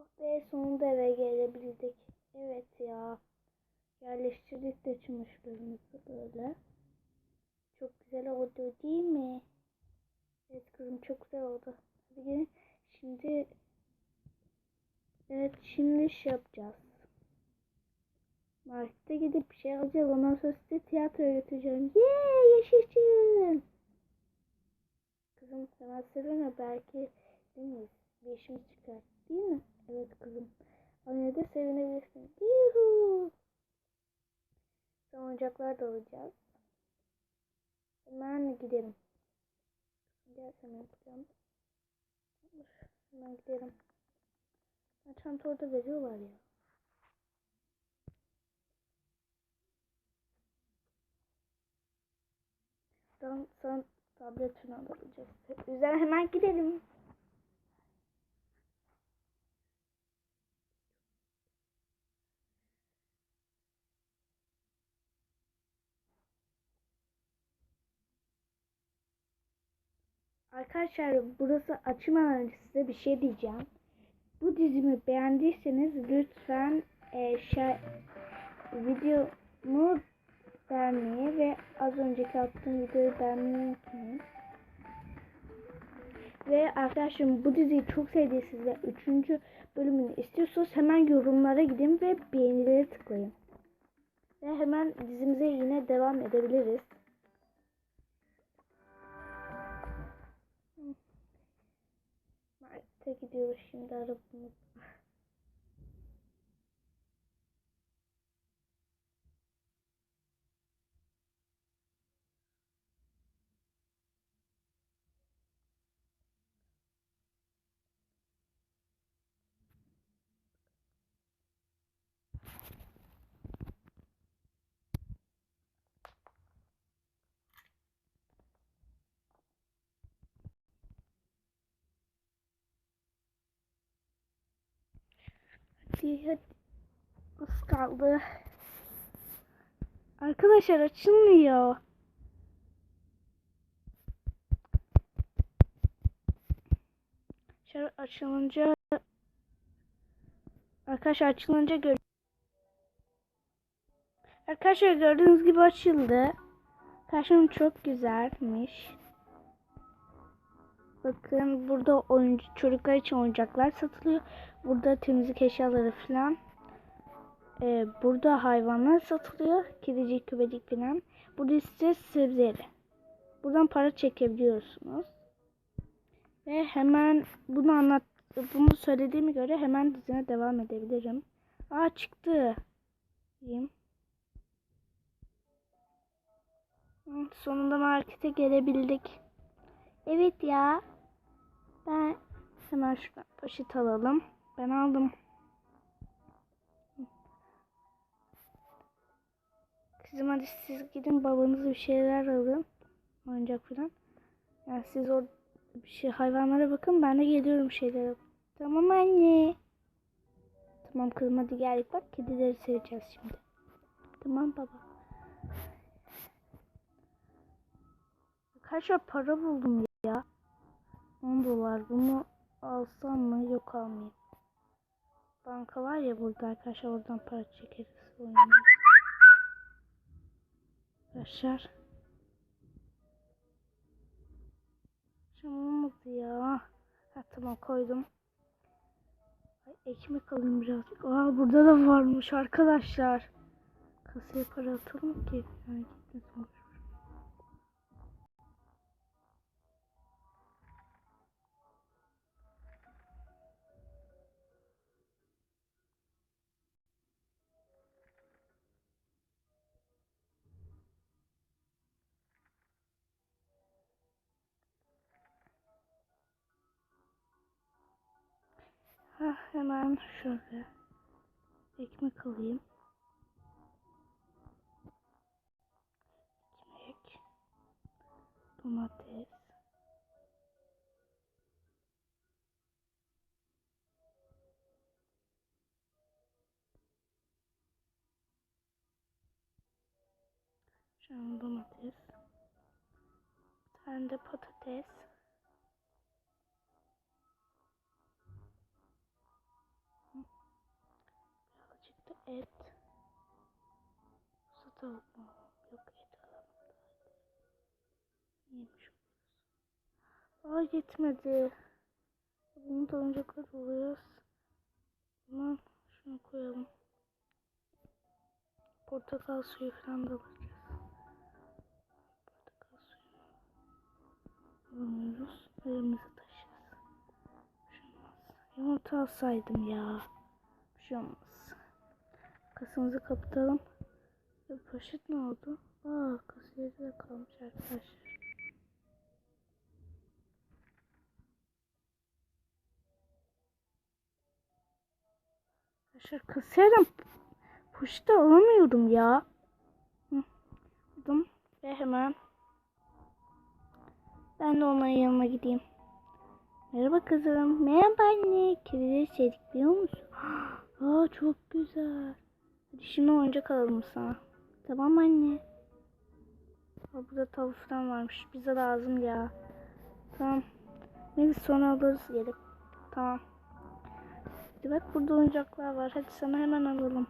Oh be sonunda eve gelebildik. Evet ya. Yerleştirdik de çamaşırlarımızı böyle. Çok güzel oldu değil mi? Evet kızım çok güzel oldu. Hadi gelin. Şimdi Evet şimdi şey yapacağız. Markete gidip bir şey alacağız. Ondan sonra size tiyatroya götüreceğim. Yeee yaşasın. Kızım hemen söyleme belki değil mi? Bir işimiz çıkar. Değil mi? Evet kızım. Yine de sevinebilirsin. Yuhuu. Sonra oyuncaklar da alacağız. Hemen gidelim. Gel sana yapacağım. Hemen gidelim. Ha, çanta orada veriyorlar ya. Ben sen tabletini. O yüzden hemen gidelim. Arkadaşlar burası açmadan size bir şey diyeceğim. Bu dizimi beğendiyseniz lütfen e, şey, videomu beğenmeyi ve az önceki attığım videoyu beğenmeyi unutmayın. Ve arkadaşlarım bu diziyi çok sevdiyseniz ve 3. bölümünü istiyorsanız hemen yorumlara gidin ve beğenilere tıklayın. Ve hemen dizimize yine devam edebiliriz. Gidiyoruz şimdi arabamız. Hadi. Az kaldı. Arkadaşlar açılmıyor. Şöyle açılınca Arkadaşlar açılınca gör Arkadaşlar gördüğünüz gibi açıldı. Karşım çok güzelmiş. Bakın burada oyuncu çocuklar için oyuncaklar satılıyor. Burada temizlik eşyaları falan. Ee, burada hayvanlar satılıyor. Kedicik, köpecik falan. Burada ise sebzeleri. Buradan para çekebiliyorsunuz. Ve hemen bunu anlat bunu söylediğime göre hemen dizine devam edebilirim. Aa çıktı. Diyeyim. Sonunda markete gelebildik. Evet ya. Ben hemen şuradan poşet alalım. Ben aldım. Kızım hadi siz gidin babanıza bir şeyler alın. Oyuncak falan. Yani siz o bir şey hayvanlara bakın ben de geliyorum şeylere. Tamam anne. Tamam kızım hadi geldik bak kedileri seveceğiz şimdi. Tamam baba. Kaç para buldum ya. 10 dolar. Bunu alsam mı? Yok almayayım. Banka var ya burada arkadaşlar oradan para çekeriz. Arkadaşlar. Şimdi olmadı ya. Ha tamam koydum. Ay, ekmek alayım birazcık. Aa burada da varmış arkadaşlar. Kasaya para atalım ki. Yani gitmesin. Ha, hemen şöyle ekmek alayım. Ekmek, domates, şöyle domates, bir tane de patates. Et. Su tavuk mu? Yok et alalım. Yemiş oluruz. Aa yetmedi. Bunu da oyuncaklar oluyoruz. Hemen şunu koyalım. Portakal suyu falan da alacağız. Portakal suyunu alıyoruz. Elimize taşıyacağız. Şey. Yumurta alsaydım ya. Bir şey olmaz. Kasımızı kapatalım. E, ne oldu? Aa kasiyerde de kalmış arkadaşlar. Arkadaşlar kasiyerden poşeti alamıyorum ya. Aldım ve hemen ben de onların yanına gideyim. Merhaba kızım. Merhaba anne. Kedileri sevdik biliyor musun? Aa çok güzel. Hadi oyuncak alalım sana. Tamam anne. Aa, burada tavuk varmış. Bize lazım ya. Tamam. Neyse sonra alırız gelip. Tamam. Hadi bak burada oyuncaklar var. Hadi sana hemen alalım.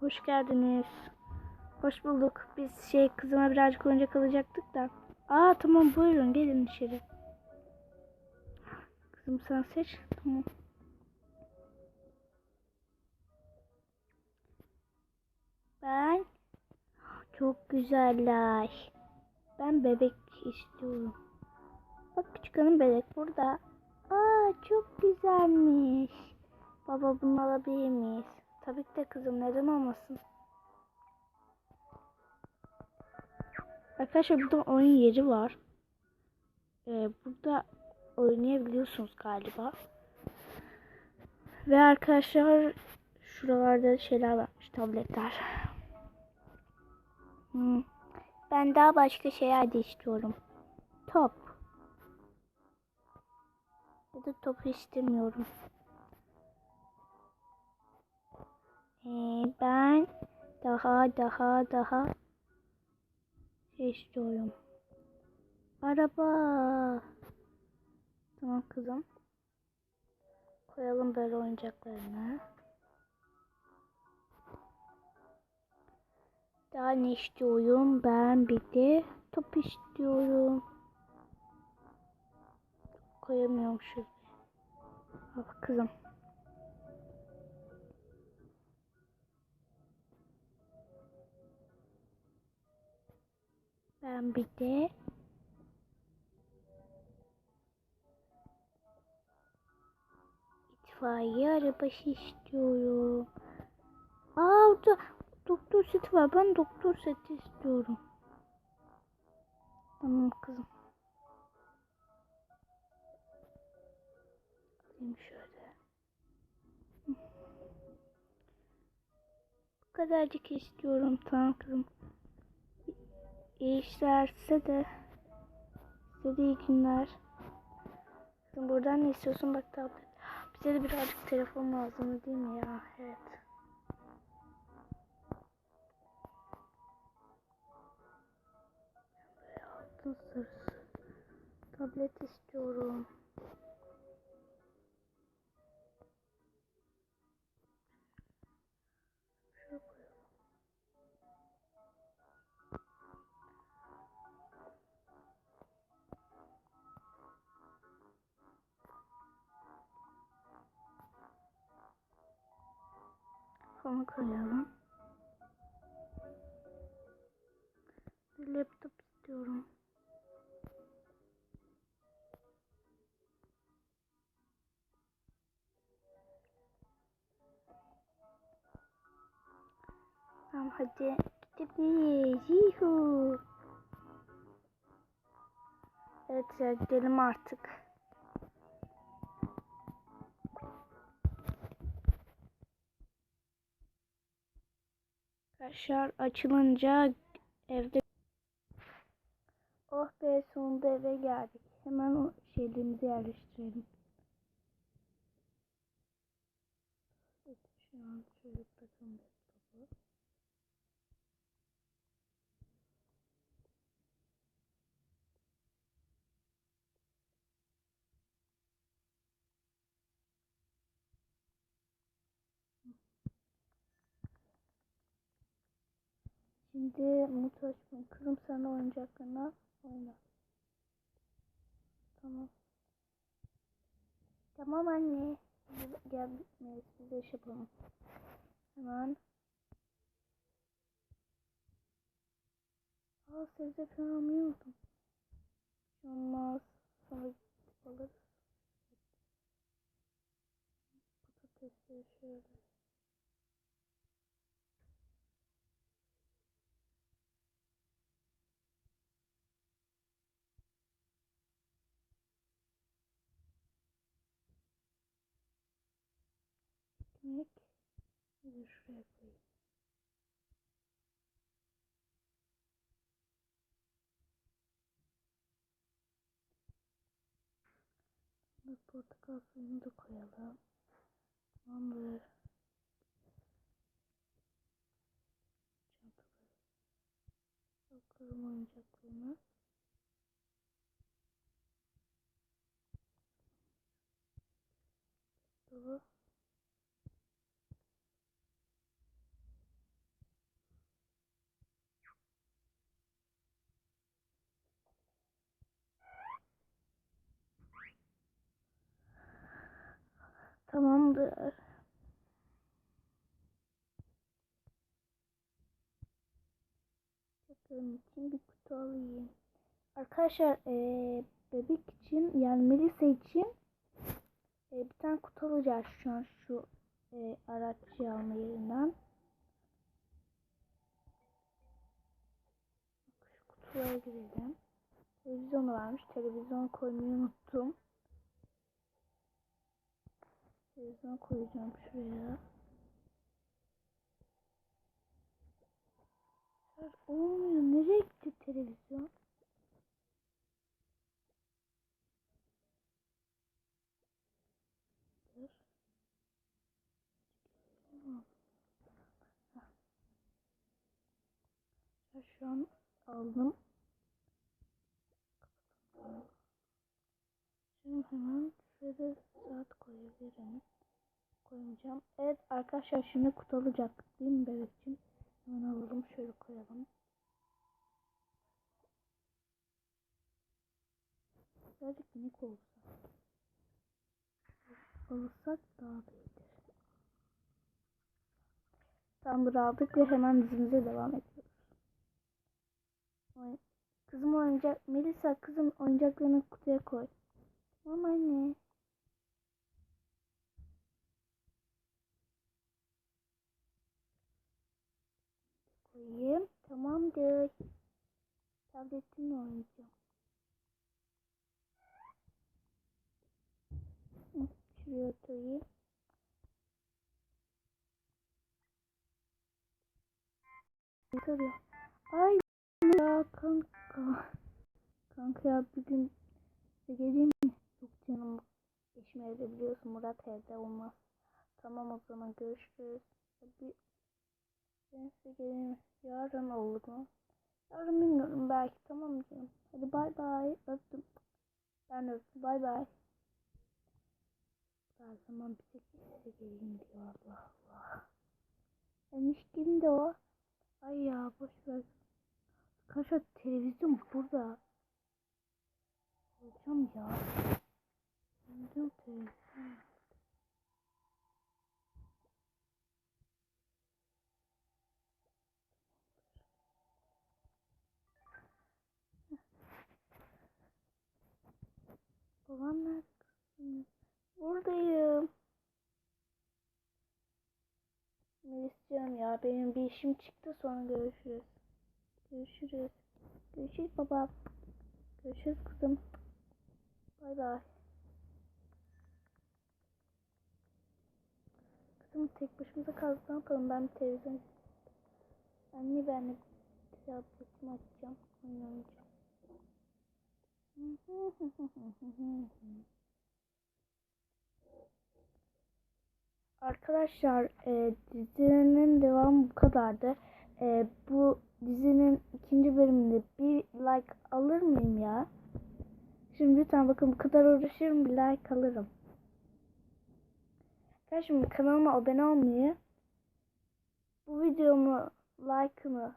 Hoş geldiniz. Hoş bulduk. Biz şey kızıma birazcık oyuncak alacaktık da. Aa tamam buyurun gelin içeri. Kızım sen seç. Tamam. Ben çok güzeller. Ben bebek istiyorum. Bak küçük hanım bebek burada. Aa çok güzelmiş. Baba bunu alabilir miyiz? Tabii ki de kızım neden olmasın? Arkadaşlar burada oyun yeri var. Ee, burada oynayabiliyorsunuz galiba. Ve arkadaşlar şuralarda şeyler varmış tabletler. Hmm. Ben daha başka şeyler de istiyorum. Top. Ya da top istemiyorum. Ee, ben daha daha daha şey istiyorum. Araba. Tamam kızım. Koyalım böyle oyuncaklarını. Daha ne istiyorum? Ben bir de top istiyorum. Koyamıyorum şuraya. Al kızım. Ben bir de itfaiye arabası istiyorum. Aa doktor seti var. Ben doktor seti istiyorum. Tamam kızım. Alayım şöyle. Bu kadarcık istiyorum. Tamam kızım. İyi işler size de. İyi günler. Kızım buradan ne istiyorsun bak tablet. Bize de birazcık telefon lazım değil mi ya? Evet. Sarısı. Tablet istiyorum. Onu koyalım. Bir laptop istiyorum. Hadi gidebiliriz. Yuhu. Evet ya gidelim artık. Arkadaşlar açılınca evde Oh be sonunda eve geldik. Hemen o şeylerimizi yerleştirelim. Evet, şu an şöyle takalım Şimdi mutlu açmayın. Kızım sen de oyuncaklarına oyna. Tamam. Tamam anne. Gel Melis biz de iş yapalım. Hemen. Aa sebze falan. Hiç Olmaz. Sonra alırız. Patatesleri şöyle. De şuraya koyayım. Şimdi portakal suyunu da koyalım. Tamamdır. Çantaları. Bakalım oyuncaklarını. Tamamdır. Bakalım için bir kutu alayım. Arkadaşlar eee, bebek için yani Melisa için eee, bir tane kutu alacağız şu an şu eee, araççı alma yerinden. Şu kutulara girelim. Televizyon varmış. Televizyon koymayı unuttum. Televizyon koyacağım şuraya. Olmuyor. Nereye gitti televizyon? Şu an aldım. Şimdi hemen şöyle. Koymayacağım. Evet arkadaşlar şimdi kutu alacak değil mi bebek için? Hemen alalım şöyle koyalım. Birazcık minik olsa. Alırsak daha da iyidir. Tamamdır aldık ve hemen dizimize devam ediyoruz. Kızım oyuncak, Melisa kızım oyuncaklarını kutuya koy. Tamam anne. Koyayım. Tamamdır. Tabletimle oynayacağım. Şuraya oturayım. Ay ya kanka. Kanka ya bir gün geleyim mi? Yok canım. Eşim evde biliyorsun Murat evde olmaz. Tamam o zaman görüşürüz. Bir geleyim mi? Yarın olur mu? Yarın bilmiyorum belki tamam canım. Hadi bay bay. Öptüm. Ben öptüm. Bay bay. Her zaman bir tek size geleyim diyor Allah Allah. Eniştem de o. Ay ya boş ver. Arkadaşlar televizyon burada. Hocam ya. Televizyon televizyon. Babam nerede? Buradayım. İstiyorum ya? Benim bir işim çıktı sonra görüşürüz. Görüşürüz. Görüşürüz baba. Görüşürüz kızım. Bay bay. Kızım tek başımıza kaldık ne ben bir televizyon Anne ben de tabletimi açacağım. Oynayacağım. Arkadaşlar e, dizinin devamı bu kadardı. E, bu dizinin ikinci bölümünde bir like alır mıyım ya? Şimdi lütfen bakın bu kadar uğraşıyorum bir like alırım. Şimdi kanalıma abone olmayı, bu videomu like'ımı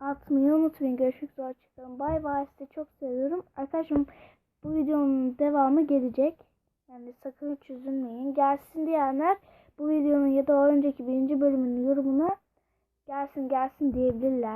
atmayı unutmayın. Görüşmek üzere. Hoşçakalın. Bay bay. Sizi çok seviyorum. Arkadaşım bu videonun devamı gelecek. Yani sakın hiç üzülmeyin. Gelsin diyenler bu videonun ya da önceki birinci bölümünün yorumuna gelsin gelsin diyebilirler.